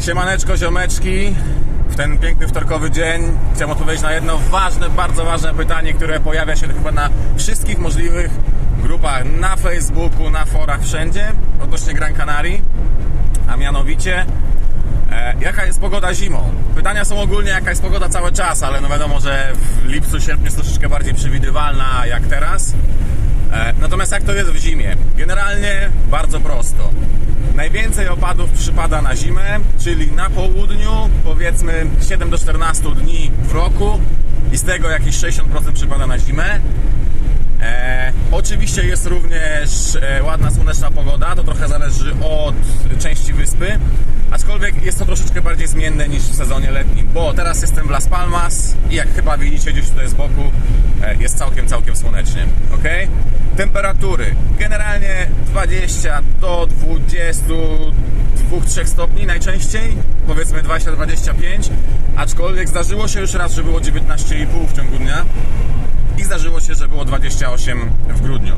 Siemaneczko, ziomeczki. W ten piękny wtorkowy dzień chciałem odpowiedzieć na jedno ważne, bardzo ważne pytanie, które pojawia się chyba na wszystkich możliwych grupach na Facebooku, na forach, wszędzie odnośnie Gran Canaria, a mianowicie e, jaka jest pogoda zimą? Pytania są ogólnie jaka jest pogoda cały czas, ale no wiadomo, że w lipcu, sierpniu jest troszeczkę bardziej przewidywalna jak teraz. E, Natomiast jak to jest w zimie? Generalnie bardzo prosto. Najwięcej opadów przypada na zimę, czyli na południu, powiedzmy 7 do 14 dni w roku i z tego jakieś 60% przypada na zimę. E, oczywiście jest również e, ładna słoneczna pogoda, to trochę zależy od części wyspy, aczkolwiek jest to troszeczkę bardziej zmienne niż w sezonie letnim, bo teraz jestem w Las Palmas i jak chyba widzicie gdzieś tutaj z boku e, jest całkiem, całkiem słonecznie, ok? Temperatury generalnie 20 do 22-3 stopni najczęściej, powiedzmy 20-25, aczkolwiek zdarzyło się już raz, że było 19,5 w ciągu dnia i zdarzyło się, że było 28 w grudniu,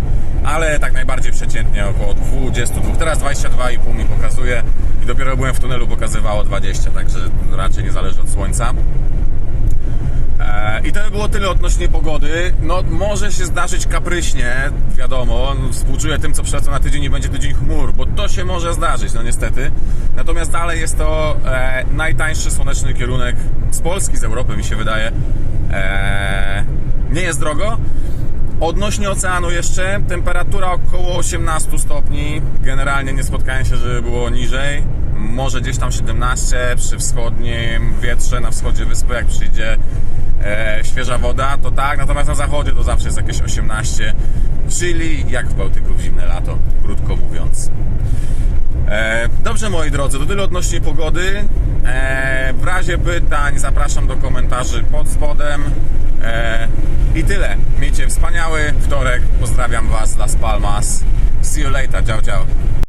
ale tak najbardziej przeciętnie około 22. Teraz 22,5 mi pokazuje i dopiero byłem w tunelu, pokazywało 20, także raczej nie zależy od słońca. E, I to by było tyle odnośnie pogody. No, może się zdarzyć kapryśnie, wiadomo. No, Współczuję tym, co przylecą na tydzień i będzie tydzień chmur, się może zdarzyć, no niestety. Natomiast dalej jest to e, najtańszy słoneczny kierunek z Polski, z Europy, mi się wydaje. E, nie jest drogo. Odnośnie oceanu jeszcze, temperatura około 18 stopni. Generalnie nie spotkałem się, żeby było niżej. Może gdzieś tam 17 przy wschodnim wietrze na wschodzie wyspy, jak przyjdzie e, świeża woda, to tak. Natomiast na zachodzie to zawsze jest jakieś 18, czyli jak w Bałtyku w zimne lato, krótko Dobrze moi drodzy, to tyle odnośnie pogody. E, W razie pytań zapraszam do komentarzy pod spodem. E, I tyle. Miejcie wspaniały wtorek. Pozdrawiam Was Las Palmas. See you later. Ciao, ciao.